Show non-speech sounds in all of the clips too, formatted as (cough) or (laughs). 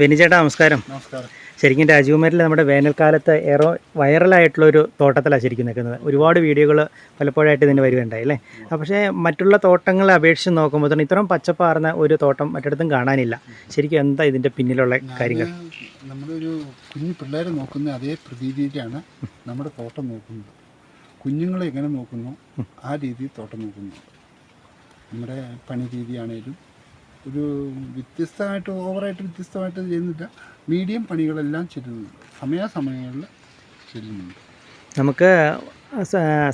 ബെനിച്ചേട്ടാ നമസ്കാരം. നമസ്കാരം. ശരിക്കും രാജകുമാരിൽ നമ്മുടെ വേനൽക്കാലത്ത് ഏറെ വൈറലായിട്ടുള്ള ഒരു തോട്ടത്തിലാണ് ശരിക്കും നിൽക്കുന്നത്. ഒരുപാട് വീഡിയോകൾ പലപ്പോഴായിട്ട് ഇതിന് വരുകയുണ്ടായി അല്ലേ? പക്ഷേ മറ്റുള്ള തോട്ടങ്ങളെ അപേക്ഷിച്ച് നോക്കുമ്പോൾ തന്നെ ഇത്രയും പച്ചപ്പാർന്ന ഒരു തോട്ടം മറ്റിടത്തും കാണാനില്ല. ശരിക്കും എന്താ ഇതിന്റെ പിന്നിലുള്ള കാര്യങ്ങൾ? നമ്മളൊരു കുഞ്ഞു പിള്ളേരെ നോക്കുന്ന അതേ പ്രതീതിയിലാണ് നമ്മുടെ തോട്ടം നോക്കുന്നത്. കുഞ്ഞുങ്ങളെ എങ്ങനെ നോക്കുന്നു? ആ രീതിയിൽ തോട്ടം നോക്കുന്നു. നമ്മുടെ പണി രീതിയാണേലും ഒരു വ്യത്യസ്തമായിട്ട് ഓവറായിട്ട് വ്യത്യസ്തമായിട്ട് ചെയ്യുന്നില്ല. മീഡിയം പണികളെല്ലാം ചെല്ലുന്നുണ്ട്. സമയാസമയങ്ങളിൽ ചെയ്യുന്നുണ്ട് നമുക്ക്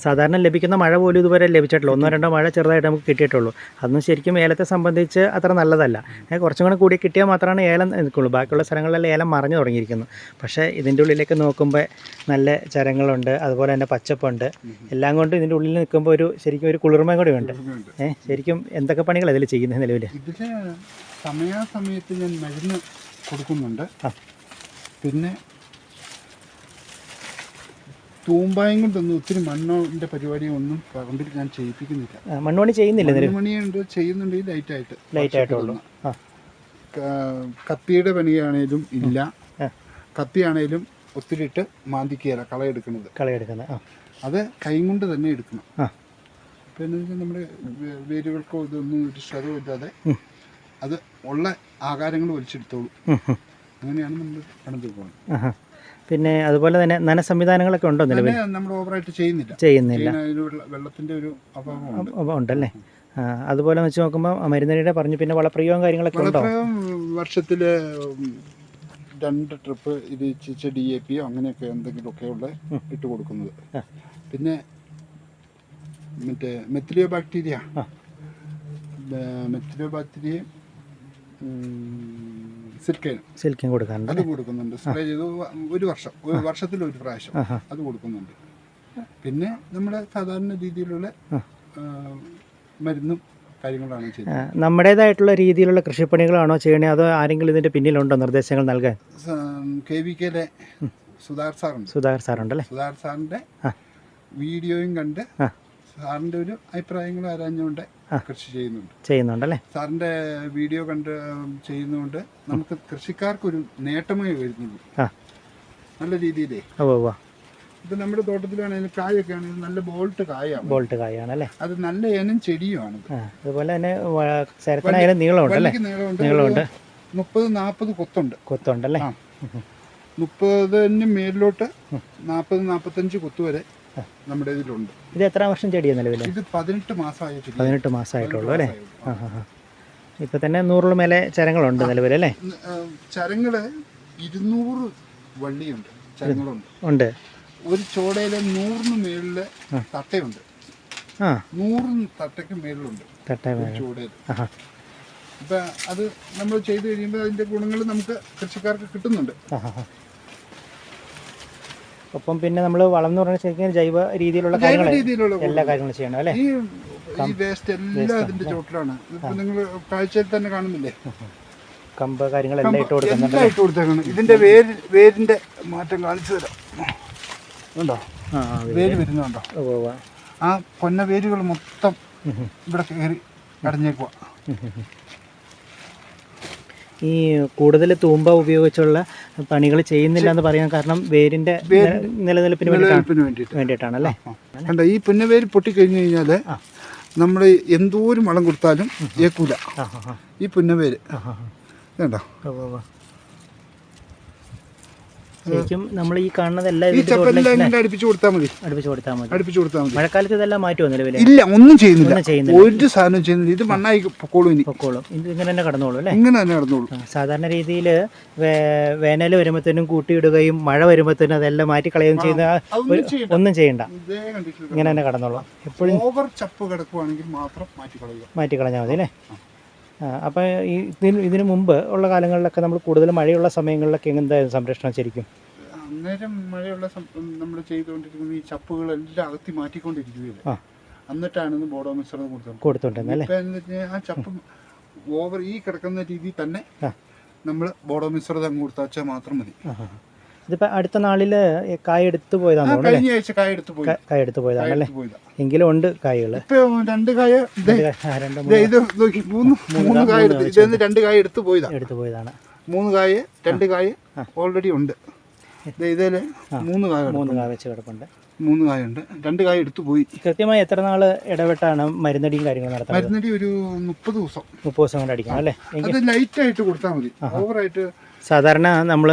സാധാരണ ലഭിക്കുന്ന മഴ പോലും ഇതുവരെ ലഭിച്ചിട്ടുള്ളൂ ഒന്നോ രണ്ടോ മഴ ചെറുതായിട്ട് നമുക്ക് കിട്ടിയിട്ടുള്ളൂ. അതൊന്നും ശരിക്കും ഏലത്തെ സംബന്ധിച്ച് അത്ര നല്ലതല്ല. കുറച്ചും കൂടെ കൂടി കിട്ടിയാൽ മാത്രമാണ് ഏലം നിൽക്കുള്ളൂ. ബാക്കിയുള്ള സ്ഥലങ്ങളിലെല്ലാം ഏലം മറഞ്ഞു തുടങ്ങിയിരിക്കുന്നു. പക്ഷേ ഇതിന്റെ ഉള്ളിലേക്ക് നോക്കുമ്പോൾ നല്ല ചരങ്ങളുണ്ട്. അതുപോലെ തന്നെ പച്ചപ്പുണ്ട്. എല്ലാം കൊണ്ടും ഇതിന്റെ ഉള്ളിൽ നിൽക്കുമ്പോൾ ഒരു ശരിക്കും ഒരു കുളിർമ കൂടി ഉണ്ട്. ഏഹ് ശരിക്കും എന്തൊക്കെ പണികൾ ഇതിൽ ചെയ്യുന്നത് നിലവിൽ? സമയാസമയത്ത് ഞാൻ മരുന്ന് കൊടുക്കുന്നുണ്ട്. പിന്നെ തൂമ്പായും കൊണ്ടൊന്നും ഒത്തിരി മണ്ണിന്റെ പരിപാടി ഒന്നും പറമ്പിൽ ഞാൻ ചെയ്യിപ്പിക്കുന്നില്ല. മണ്ണുപണി ചെയ്യുന്നില്ല മണ്ണുപണിയുണ്ട് ചെയ്യുന്നുണ്ട് ലൈറ്റ് ആയിട്ട് ലൈറ്റ് ആയിട്ടുള്ളൂ. കത്തിയുടെ പണിയാണേലും ഇല്ല. കത്തിയാണേലും ഒത്തിരി ഇട്ട് മാന്തിക്കുകയല്ല കളയെടുക്കുന്നത്. കളയെടുക്കുന്നത് അത് കൈ കൊണ്ട് തന്നെ എടുക്കണം. പിന്നെ നമ്മുടെ വേരുകൾക്കോ ഇതൊന്നും ഒരു ശ്രദ്ധവും ഇല്ലാതെ അത് ഉള്ള ആകാരങ്ങൾ വലിച്ചെടുത്തോളൂ. അങ്ങനെയാണ് നമ്മൾ പണിത് പോകുന്നത്. പിന്നെ അതുപോലെ തന്നെ നന സംവിധാനങ്ങളൊക്കെ ഉണ്ടോ നിലവിൽ? നമ്മൾ ഓവറായിട്ട് ചെയ്യുന്നില്ല. ചെയ്യുന്നില്ല. ഒരു ഉണ്ടല്ലേ? അതുപോലെ വെച്ച് നോക്കുമ്പോൾ മരുന്നടിയുടെ പറഞ്ഞു പിന്നെ വളപ്രയോഗം കാര്യങ്ങളൊക്കെ ഉണ്ടോ? ഉം, രണ്ട് ട്രിപ്പ് ഇത് ഇച്ചിച്ച് ഡി എ പിയോ അങ്ങനെയൊക്കെ എന്തെങ്കിലുമൊക്കെ ഉള്ള ഇട്ട് കൊടുക്കുന്നത്. പിന്നെ മറ്റേ മെത്തിലിയോ ബാക്ടീരിയ. മെത്തിലിയോ ബാക്ടീരിയ സിൽക്കേനും. സിൽക്കൈൻ കൊടുക്കാറുണ്ട് അത് കൊടുക്കുന്നുണ്ട്. സ്പ്രേ ചെയ്ത് ഒരു വർഷം ഒരു വർഷത്തിൽ ഒരു പ്രാവശ്യം അത് കൊടുക്കുന്നുണ്ട്. പിന്നെ നമ്മുടെ സാധാരണ രീതിയിലുള്ള മരുന്നും കാര്യങ്ങളാണ് ചെയ്യുന്നത്. നമ്മുടേതായിട്ടുള്ള രീതിയിലുള്ള കൃഷിപ്പണികളാണോ ചെയ്യണേ അതോ ആരെങ്കിലും ഇതിന്റെ പിന്നിലുണ്ടോ നിർദ്ദേശങ്ങൾ നൽകാൻ? കെ വി കെയിലെ സുധാർ സാറുണ്ട്. സുധാർ സാറുണ്ടല്ലേ? സുധാർ സാറിന്റെ. വീഡിയോയും കണ്ട് സാറിന്റെ ഒരു അഭിപ്രായങ്ങളും ആരാഞ്ഞുകൊണ്ട്. കൃഷി ചെയ്യുന്നുണ്ട്. ചെയ്യുന്നുണ്ടല്ലേ? സാറിന്റെ വീഡിയോ കണ്ട് ചെയ്യുന്നുണ്ട് ചെയ്യുന്നതുകൊണ്ട് നമുക്ക് കൃഷിക്കാർക്കൊരു നേട്ടമേ വരുന്നുള്ളൂ. നല്ല രീതിയിലേ. ഇത് നമ്മുടെ തോട്ടത്തിലാണെങ്കിലും കായൊക്കെ ആണെങ്കിലും നല്ല ബോൾട്ട് കായാണ്. ബോൾട്ട് കായാണല്ലേ? അത് നല്ല ഇനം ചെടിയുമാണ്. അതുപോലെ തന്നെ ശരത്തിനായാലും നീളമുണ്ട് അല്ലേ? നീളമുണ്ട്. മുപ്പത് നാൽപ്പത് കൊത്തുണ്ട്. കൊത്തുണ്ടല്ലേ. മുപ്പതിന് മേലിലോട്ട് നാൽപ്പത് നാൽപ്പത്തഞ്ച് കൊത്ത് വരെ നമ്മുടെ ഇതിലുണ്ട്. ഇത് എത്ര വർഷം ചെടിയാണ് നിലവിൽ ഇത് പതിനെട്ട് മാസമായ ചെടി പതിനെട്ട് മാസമായിട്ടുള്ളൂ അല്ലേ? ആ ഇപ്പം തന്നെ നൂറിലും മേലെ ചരങ്ങളുണ്ട് നിലവിൽ അല്ലേ? ചരങ്ങൾ ഇരുന്നൂറ് വള്ളിയുണ്ട്. ചരങ്ങളുണ്ട്. ഉണ്ട്. ഒരു ചോടയിൽ നൂറിന് മേളിൽ തട്ടയുണ്ട്. ആ. നൂറിന് തട്ടയ്ക്ക് മേളിലുണ്ട്. തട്ടേ ചോടയിൽ ഇപ്പൊ അത് നമ്മൾ ചെയ്തു കഴിയുമ്പോൾ അതിന്റെ ഗുണങ്ങൾ നമുക്ക് കൃഷിക്കാർക്ക് കിട്ടുന്നുണ്ട്. ഒപ്പം പിന്നെ നമ്മൾ വളം എന്ന് പറഞ്ഞാൽ ശരിക്കും ജൈവ രീതിയിലുള്ള കാര്യങ്ങൾ എല്ലാ കാര്യങ്ങളും ചെയ്യണം അല്ലേ? ഈ വേസ്റ്റ് എല്ലാം അതിന്റെ ചോട്ടിലാണ് ഇപ്പൊ നിങ്ങൾ കാഴ്ചയിൽ തന്നെ കാണുന്നില്ലേ? കമ്പ് കാര്യങ്ങളെല്ലാം ഇട്ട് കൊടുക്കുന്നുണ്ട് എല്ലാം ഇട്ട് കൊടുത്തേക്കാണ്. ഇതിന്റെ വേര് വേരിന്റെ മാറ്റം കാണിച്ചു തരാം. ഇത്. വേര്. വരുന്നുണ്ടോ. ആ പൊന്ന വേരുകൾ മൊത്തം. ഇവിടെ കയറി അടഞ്ഞേക്കുക. ഈ കൂടുതൽ തൂമ്പ ഉപയോഗിച്ചുള്ള പണികൾ ചെയ്യുന്നില്ല എന്ന് പറയാൻ കാരണം വേരിന്റെ നില- നിലനിൽപ്പിന് വേണ്ടിയിട്ടാണ്. അല്ലേ കണ്ട ഈ പുന്നവേര് പൊട്ടിക്കഴിഞ്ഞു കഴിഞ്ഞാൽ ആ. നമ്മൾ എന്തോരം വളം കൊടുത്താലും ഏക്കൂല. ഈ പുന്നവേര് ആ, ആ, കണ്ടോ ആ. ഉവ്വ് ഉവ്വ്. ശരിക്കും നമ്മൾ ഈ കാണുന്നതെല്ലാം ഈ ഇതിന്റെ ചപ്പെല്ലാം ചോട്ടിലേക്ക് ഇങ്ങനെ അടുപ്പിച്ച് കൊടുത്താൽ മതി. അടുപ്പിച്ച് കൊടുത്താൽ മതി. അടുപ്പിച്ച് കൊടുത്താൽ മതി. മഴക്കാലത്ത് ഇതെല്ലാം മാറ്റുമോ നിലവിൽ ഇല്ല ഒന്നും ചെയ്യുന്നില്ല. ഒരു സാധനം ചെയ്യുന്നില്ല. ഇത് മണ്ണായി പൊക്കോളും ഇനി. പൊക്കോളും. ഇത് ഇങ്ങനെ തന്നെ കടന്നോളൂ അല്ലേ? ഇങ്ങനെ തന്നെ കടന്നോളൂ. സാധാരണ രീതിയിൽ വേനൽ വരുമ്പോഴത്തേനും കൂട്ടിയിടുകയും മഴ വരുമ്പോഴത്തേനും അതെല്ലാം മാറ്റി കളയുകയും ചെയ്യുന്ന ഒന്നും ചെയ്യണ്ട. ഇങ്ങനെ തന്നെ കടന്നോളൂ. എപ്പോഴും ഓവർ ചപ്പ് കിടക്കുവാണെങ്കിൽ മാത്രം മാറ്റി കളയുക മാറ്റി കളഞ്ഞാൽ മതി അല്ലേ? അപ്പോൾ ഈ ഇതിന് ഇതിന് മുമ്പ് ഉള്ള കാലങ്ങളിലൊക്കെ നമ്മൾ കൂടുതൽ മഴയുള്ള സമയങ്ങളിലൊക്കെ എന്തായിരുന്നു സംരക്ഷണം ശരിക്കും? അന്നേരം മഴയുള്ള നമ്മൾ ചെയ്തുകൊണ്ടിരിക്കുന്ന ഈ ചപ്പുകളെല്ലാം അകത്തി മാറ്റിക്കൊണ്ടിരിക്കുകയില്ല. എന്നിട്ടാണ് ബോഡോ മിശ്രണം കൊടുത്തത് കൊടുത്തോണ്ടിരുന്നത് ആ ചപ്പ് ഓവർ ഈ കിടക്കുന്ന രീതിയിൽ തന്നെ നമ്മൾ ബോഡോ മിശ്രിതം കൊടുത്താച്ചാൽ മാത്രം മതി. ഇതിപ്പോൾ അടുത്ത നാളിൽ കായ എടുത്തു പോയതാണ് കഴിഞ്ഞ ആഴ്ച കായ എടുത്തു പോയി. കായ എടുത്തു പോയതാണ് അല്ലേ? എങ്കിലും ഉണ്ട് കായകൾ ഇപ്പൊ രണ്ട് കായ ഇത് നോക്കി മൂന്ന് മൂന്ന് കായ എടുത്ത് രണ്ട് കായ എടുത്തു പോയതാണ് എടുത്തു പോയതാണ്. മൂന്ന് കായ രണ്ട് കായ ഓൾറെഡി ഉണ്ട്. ദേ ഇതിൽ മൂന്ന് കായ മൂന്ന് കായ വെച്ച് കിടപ്പുണ്ട്. മൂന്ന് കായുണ്ട് രണ്ട് കായ എടുത്തു പോയി. കൃത്യമായി എത്ര നാൾ ഇടവിട്ടാണ് മരുന്നടിയും കാര്യങ്ങളും നടത്തുന്നത് മരുന്നടി ഒരു മുപ്പത് ദിവസം. മുപ്പത് ദിവസം കൊണ്ട് അടിക്കണം അല്ലേ? അത് ലൈറ്റ് ആയിട്ട് കൊടുത്താൽ മതി. ഓവറായിട്ട് സാധാരണ നമ്മൾ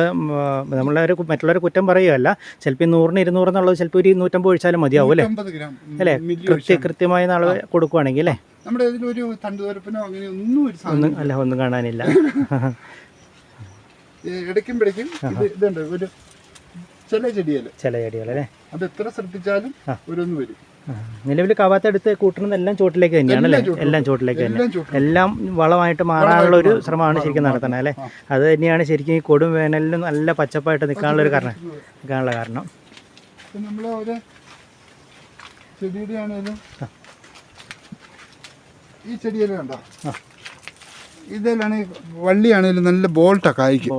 നമ്മളൊരു മറ്റുള്ളവരെ കുറ്റം പറയുകയല്ല. ചിലപ്പോൾ ഈ നൂറിന് ഇരുന്നൂറ് എന്നുള്ളത് ചിലപ്പോൾ ഒരു നൂറ്റമ്പത് ഒഴിച്ചാലും മതിയാവും അല്ലേ? കൃത്യ കൃത്യമായ നാൾ കൊടുക്കുവാണെങ്കിൽ അല്ലേ? നമ്മുടെ ഇതിലൊരു തണ്ടുതുരപ്പിനോ അങ്ങനെ ഒന്നും ഒരു ഒന്നും അല്ല ഒന്നും കാണാനില്ല. (laughs) ഇടയ്ക്കും പിടയ്ക്കും ഇത് ഇതുണ്ട്. ഒരു ചില ചെടികൾ ചില ചെടികൾ അല്ലേ? അത് എത്ര ശ്രദ്ധിച്ചാലും ഓരോന്ന് വരും. നിലവിൽ കവാത്തെടുത്ത് കൂട്ടുന്നതെല്ലാം ചോട്ടിലേക്ക് തന്നെയാണ് അല്ലേ? എല്ലാം ചോട്ടിലേക്ക് തന്നെ എല്ലാം വളമായിട്ട് മാറാനുള്ള ഒരു ശ്രമമാണ് ശരിക്കും നടത്തുന്നത് അല്ലേ? അത് തന്നെയാണ് ശരിക്കും ഈ കൊടും വേനലിലും നല്ല പച്ചപ്പായിട്ട് നിൽക്കാനുള്ള ഒരു കാരണം. നിൽക്കാനുള്ള കാരണം. നമ്മൾ ഒരു ചെടിയുടെ ആണെങ്കിലും ഈ ചെടിയെല്ലാം. ഇതിലാണ് വള്ളിയാണെങ്കിലും നല്ല ബോൾട്ടാ കായ്ക്ക്.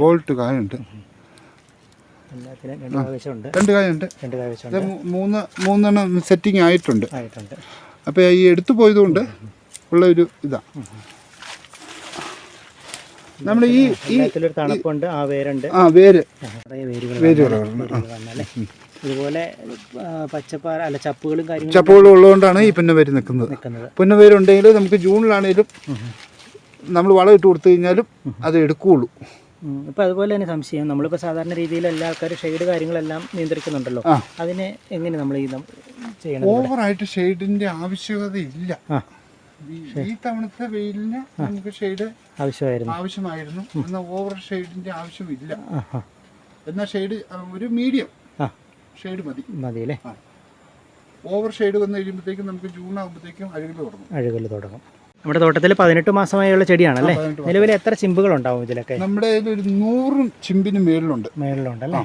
ബോൾട്ട് കായുണ്ട്. എല്ലാത്തിനും രണ്ട് കാവശ്യമുണ്ട് രണ്ട് കായുണ്ട് രണ്ട് കാവശ്യമുണ്ട് മൂന്ന് മൂന്നെണ്ണം സെറ്റിംഗ് ആയിട്ടുണ്ട്. ആയിട്ടുണ്ട്. അപ്പോൾ ഈ എടുത്തു പോയതുകൊണ്ട് ഉള്ള ഒരു ഇതാ. നമ്മൾ ഈ ഈ തണുപ്പുണ്ട് ആ വേരുണ്ട്. ആ വേര്. ഇതുപോലെ പച്ചപ്പാറ അല്ല ചപ്പുകളും കാര്യങ്ങളും ചപ്പുകളും ഉള്ളതുകൊണ്ടാണ് ഈ പുന്നവേര് നിൽക്കുന്നത്. നിൽക്കുന്നത്. പുന്നവേരുണ്ടെങ്കിൽ നമുക്ക് ജൂണിലാണേലും നമ്മൾ വളം ഇട്ട് കൊടുത്തു കഴിഞ്ഞാലും അത് എടുക്കുകയുള്ളൂ. ഉം. ഇപ്പൊ അതുപോലെ തന്നെ സംശയം. നമ്മളിപ്പോ സാധാരണ രീതിയിൽ എല്ലാ ആൾക്കാരും ഷെയ്ഡ് കാര്യങ്ങളെല്ലാം നിയന്ത്രിക്കുന്നുണ്ടല്ലോ. അതിനെ എങ്ങനെ നമ്മൾ ഈ ചെയ്യണം ഓവറായിട്ട് ഷെയ്ഡിന്റെ ആവശ്യകത ഇല്ല. ഈ- തവണത്തെ വെയിലിന് നമുക്ക് ഷെയ്ഡ് ആവശ്യമായിരുന്നു. ആവശ്യമായിരുന്നു. എന്നാൽ ഓവർ ഷെയ്ഡിന്റെ ആവശ്യമില്ല. എന്നാൽ ഷെയ്ഡ് ഒരു മീഡിയം ഷെയ്ഡ് മതി. മതി അല്ലേ ഓവർ ഷെയ്ഡ് വന്നു കഴിയുമ്പോഴത്തേക്കും നമുക്ക് ജൂൺ ആകുമ്പോഴത്തേക്കും അഴുകൽ തുടങ്ങും. അഴുകൽ തുടങ്ങും. നമ്മുടെ തോട്ടത്തിൽ പതിനെട്ട് മാസമായുള്ള ചെടിയാണല്ലേ? നിലവിൽ എത്ര ചിമ്പുകൾ ഉണ്ടാവും ഇതിലൊക്കെ? നമ്മുടെ ഒരു നൂറും ചിമ്പിന് മേളിലുണ്ട്. മേളിലുണ്ട് അല്ലേ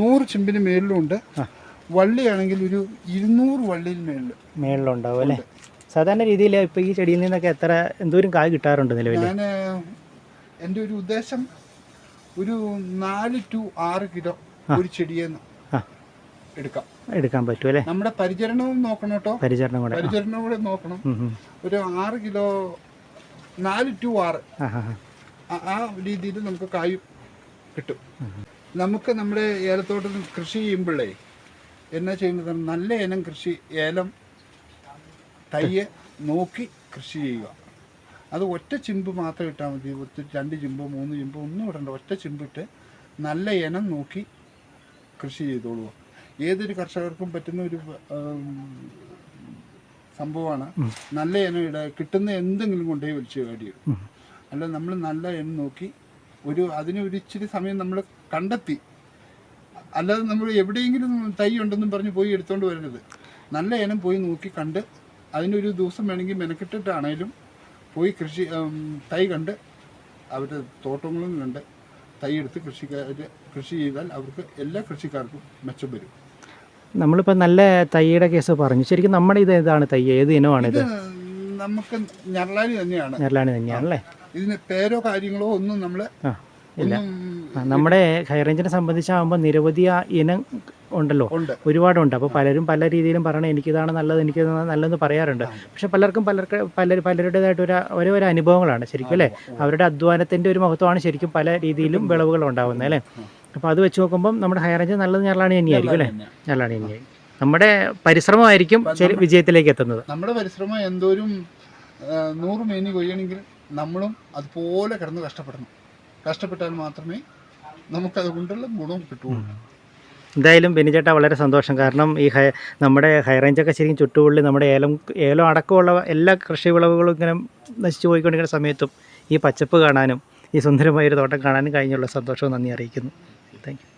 നൂറ് ചിമ്പിന് മേളിലുണ്ട്. വള്ളിയാണെങ്കിൽ ഒരു ഇരുന്നൂറ് വള്ളിയിൽ മേളിൽ. മേളിലുണ്ടാവും അല്ലേ? സാധാരണ രീതിയിൽ ഇപ്പൊ ഈ ചെടിയിൽ നിന്നൊക്കെ എത്ര എന്തോരം കായ് കിട്ടാറുണ്ട് നിലവിൽ ഞാൻ എന്റെ ഒരു ഉദ്ദേശം ഒരു നാല് ടു ആറ് കിലോ ഒരു ചെടിയെ ആ എടുക്കാം. എടുക്കാൻ പറ്റും അല്ലേ നമ്മുടെ പരിചരണവും നോക്കണം കേട്ടോ. പരിചരണം കൂടെ. പരിചരണം കൂടെ നോക്കണം. ഒരു ആറ് കിലോ നാല് ടു ആറ്. ആ രീതിയിൽ നമുക്ക് കായ് കിട്ടും. നമുക്ക് നമ്മുടെ ഏലത്തോട്ടത്തിൽ കൃഷി ചെയ്യുമ്പോഴേ എന്നാ ചെയ്യുന്നത്? നല്ല ഇനം കൃഷി ഏലം തയ്യ് നോക്കി കൃഷി ചെയ്യുക. അത് ഒറ്റ ചിമ്പ് മാത്രം ഇട്ടാൽ മതി. രണ്ട് ചിമ്പോ മൂന്ന് ചിമ്പോ ഒന്നും ഇടണ്ട. ഒറ്റ ചിമ്പിട്ട് നല്ല ഇനം നോക്കി കൃഷി ചെയ്തോളുക. ഏതൊരു കർഷകർക്കും പറ്റുന്ന ഒരു സംഭവമാണ്. നല്ല ഇനം ഇട കിട്ടുന്ന എന്തെങ്കിലും കൊണ്ടുപോയി വലിച്ചു കാടിയിടും അല്ല നമ്മൾ നല്ല ഇനം നോക്കി ഒരു അതിന് ഒരു ഇച്ചിരി സമയം നമ്മൾ കണ്ടെത്തി. അല്ലാതെ നമ്മൾ എവിടെയെങ്കിലും തൈ ഉണ്ടെന്നും പറഞ്ഞ് പോയി എടുത്തോണ്ട് വരരുത്. നല്ല ഇനം പോയി നോക്കി കണ്ട് അതിനൊരു ദിവസം വേണമെങ്കിൽ മെനക്കെട്ടിട്ടാണേലും പോയി കൃഷി തൈ കണ്ട് അവരുടെ തോട്ടങ്ങളും കണ്ട് തൈ എടുത്ത് കൃഷിക്കാർ കൃഷി ചെയ്താൽ അവർക്ക് എല്ലാ കൃഷിക്കാർക്കും മെച്ചം വരും. നമ്മളിപ്പോൾ നല്ല തൈയുടെ കേസ് പറഞ്ഞു. ശരിക്കും നമ്മുടെ ഇത് ഏതാണ് തൈ ഏത് ഇനമാണ് ഇത്? നമുക്ക് ഞെറലാനി തന്നെയാണ്. ഞെരളാണി തന്നെയാണ് അല്ലേ ഇതിന് പേരോ കാര്യങ്ങളോ ഒന്നും നമ്മൾ ഇല്ല. നമ്മുടെ ഹൈറേഞ്ചിനെ സംബന്ധിച്ചാകുമ്പോൾ നിരവധി ഇനം ഉണ്ടല്ലോ. ഉണ്ട്. ഒരുപാടുണ്ട്. അപ്പോൾ പലരും പല രീതിയിലും പറയണം എനിക്കിതാണ് നല്ലത് എനിക്ക് നല്ലതെന്ന് പറയാറുണ്ട്. പക്ഷെ പലർക്കും പലർക്ക് പല പലരുടേതായിട്ട് ഒരു ഓരോ ഓരോ അനുഭവങ്ങളാണ് ശരിക്കും അല്ലേ? അവരുടെ അധ്വാനത്തിന്റെ ഒരു മഹത്വമാണ് ശരിക്കും പല രീതിയിലും വിളവുകൾ ഉണ്ടാകുന്നത് അല്ലേ? അപ്പോൾ അത് വെച്ച് നോക്കുമ്പം നമ്മുടെ ഹൈറേഞ്ച് നല്ലത് ഞെരലാണി തന്നെയായിരിക്കും അല്ലേ. ഞെരലാണി തന്നെയായിരിക്കും നമ്മുടെ പരിശ്രമമായിരിക്കും ശരി വിജയത്തിലേക്ക് എത്തുന്നത്. നമ്മുടെ പരിശ്രമം എന്തോരും നൂറ് മേനി കൊയ്യണമെങ്കിൽ നമ്മളും അതുപോലെ കിടന്ന് കഷ്ടപ്പെടണം. കഷ്ടപ്പെട്ടാൽ മാത്രമേ നമുക്ക് അതുകൊണ്ടുള്ള ഗുണം കിട്ടുള്ളൂ എന്തായാലും ബെനിചേട്ടാ വളരെ സന്തോഷം. കാരണം ഈ ഹൈ നമ്മുടെ ഹൈറേഞ്ചൊക്കെ ശരിക്കും ചുട്ടുപൊള്ളി നമ്മുടെ ഏലം ഏലം അടക്കമുള്ള എല്ലാ കൃഷി വിളവുകളും ഇങ്ങനെ നശിച്ചു പോയിക്കൊണ്ടിരിക്കുന്ന സമയത്തും ഈ പച്ചപ്പ് കാണാനും ഈ സുന്ദരമായ ഒരു തോട്ടം കാണാനും കഴിഞ്ഞുള്ള സന്തോഷവും നന്ദി അറിയിക്കുന്നു. thank you.